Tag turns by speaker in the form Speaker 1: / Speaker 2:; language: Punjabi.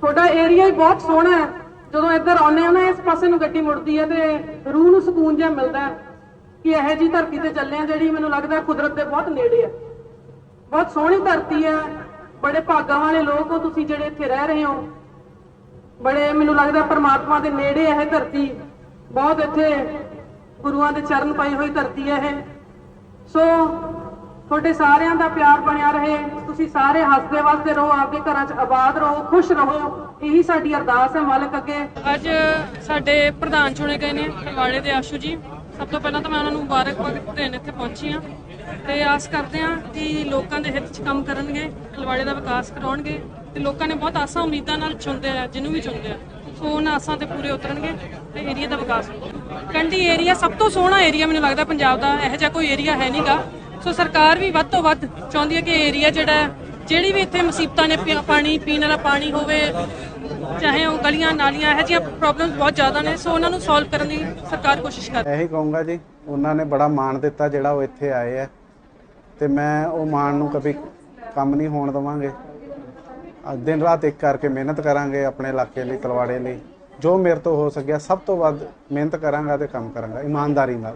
Speaker 1: ਤੁਹਾਡਾ ਏਰੀਆ ਹੀ ਬਹੁਤ ਸੋਹਣਾ ਹੈ। ਜਦੋਂ ਇੱਧਰ ਆਉਂਦੇ ਆ ਨਾ, ਇਸ ਪਾਸੇ ਨੂੰ ਗੱਡੀ ਮੁੜਦੀ ਹੈ ਤੇ ਰੂਹ ਨੂੰ ਸਕੂਨ ਜਿਹਾ ਮਿਲਦਾ ਹੈ ਕਿ ਇਹੋ ਜੀ ਧਰਤੀ ਤੇ ਚੱਲੇ ਆ ਜਿਹੜੀ ਮੈਨੂੰ ਲੱਗਦਾ ਕੁਦਰਤ ਦੇ ਬਹੁਤ ਨੇੜੇ ਹੈ। ਬਹੁਤ ਸੋਹਣੀ ਧਰਤੀ ਹੈ। ਬੜੇ ਭਾਗਾਂ ਵਾਲੇ ਲੋਕ ਹੋ ਤੁਸੀਂ ਜਿਹੜੇ ਇੱਥੇ ਰਹਿ ਰਹੇ ਹੋ। ਬੜੇ ਮੈਨੂੰ ਲੱਗਦਾ ਪਰਮਾਤਮਾ ਦੇ ਨੇੜੇ ਹੈ ਇਹ ਧਰਤੀ। ਬਹੁਤ ਇੱਥੇ ਗੁਰੂਆਂ ਦੇ ਚਰਨ ਪਾਈ ਹੋਈ ਧਰਤੀ ਹੈ ਇਹ। ਸੋ ਤੁਹਾਡੇ ਸਾਰਿਆਂ ਦਾ ਪਿਆਰ ਬਣਿਆ ਰਹੇ। ਤੁਸੀਂ ਸਾਰੇ ਹੱਸਦੇ ਵਸਦੇ ਰਹੋ, ਆਪਦੇ ਘਰਾਂ 'ਚ ਆਬਾਦ ਰਹੋ, ਖੁਸ਼ ਰਹੋ। ਇਹੀ ਸਾਡੀ ਅਰਦਾਸ ਹੈ ਮਾਲਕ ਅੱਗੇ।
Speaker 2: ਅੱਜ ਸਾਡੇ ਪ੍ਰਧਾਨ ਚੁਣੇ ਗਏ ਨੇ ਫਗਵਾੜੇ ਦੇ ਆਸ਼ੂ ਜੀ। ਸਭ ਤੋਂ ਪਹਿਲਾਂ ਤਾਂ ਮੈਂ ਉਹਨਾਂ ਨੂੰ ਮੁਬਾਰਕਬਾਦ ਦੇਣ ਇੱਥੇ ਪਹੁੰਚੀ ਹਾਂ। ਤੇ ਆਸ ਕਰਦੇ ਹਾਂ ਕਿ ਲੋਕਾਂ ਦੇ ਹਿੱਤ 'ਚ ਕੰਮ ਕਰਨਗੇ ਫਗਵਾੜੇ ਦਾ ਵਿਕਾਸ ਕਰਾਉਣਗੇ। ਤੇ ਲੋਕਾਂ ਨੇ ਬਹੁਤ ਆਸਾਂ ਉਮੀਦਾਂ ਨਾਲ ਚੁਣਦੇ ਆ, ਜਿਹਨੂੰ ਵੀ ਚੁਣਦੇ ਆ। ਸੋ ਉਹਨਾਂ ਆਸਾਂ ਤੇ ਪੂਰੇ ਉਤਰਨਗੇ ਤੇ ਏਰੀਆ ਦਾ ਵਿਕਾਸ ਹੋਊਗਾ। ਕੰਢੀ ਏਰੀਆ ਸਭ ਤੋਂ ਸੋਹਣਾ ਏਰੀਆ ਮੈਨੂੰ ਲੱਗਦਾ, ਪੰਜਾਬ ਦਾ। ਇਹੋ ਜਿਹਾ ਕੋਈ ਏਰੀਆ ਹੈ ਨਹੀਂਗਾ ਸੋ ਸਰਕਾਰ ਵੀ ਵੱਧ ਤੋਂ ਵੱਧ ਚਾਹੁੰਦੀ ਹੈ ਕਿ ਏਰੀਆ ਜਿਹੜਾ ਜਿਹੜੀ ਵੀ ਇੱਥੇ ਮੁਸੀਬਤਾਂ ਨੇ, ਪਾਣੀ, ਪੀਣ ਵਾਲਾ ਪਾਣੀ ਹੋਵੇ, ਚਾਹੇ ਉਹ ਗਲੀਆਂ, ਨਾਲੀਆਂ, ਇਹੋ ਜਿਹੀਆਂ ਪ੍ਰੋਬਲਮਸ ਬਹੁਤ ਜ਼ਿਆਦਾ ਨੇ, ਸੋ ਉਹਨਾਂ ਨੂੰ ਸੋਲਵ ਕਰਨ ਦੀ ਸਰਕਾਰ ਕੋਸ਼ਿਸ਼ ਕਰ
Speaker 3: ਇਹੀ ਕਹੂੰਗਾ ਜੀ, ਉਹਨਾਂ ਨੇ ਬੜਾ ਮਾਣ ਦਿੱਤਾ ਜਿਹੜਾ ਉਹ ਇੱਥੇ ਆਏ ਆ। ਤੇ ਮੈਂ ਉਹ ਮਾਣ ਨੂੰ ਕਦੇ ਕੰਮ ਨਹੀਂ ਹੋਣ ਦਵਾਂਗੇ। ਦਿਨ ਰਾਤ ਇੱਕ ਕਰਕੇ ਮਿਹਨਤ ਕਰਾਂਗੇ ਆਪਣੇ ਇਲਾਕੇ ਲਈ, ਤਲਵਾੜੇ ਲਈ। ਜੋ ਮੇਰੇ ਤੋਂ ਹੋ ਸਕਿਆ, ਸਭ ਤੋਂ ਵੱਧ ਮਿਹਨਤ ਕਰਾਂਗਾ ਤੇ ਕੰਮ ਕਰਾਂਗਾ, ਇਮਾਨਦਾਰੀ ਨਾਲ।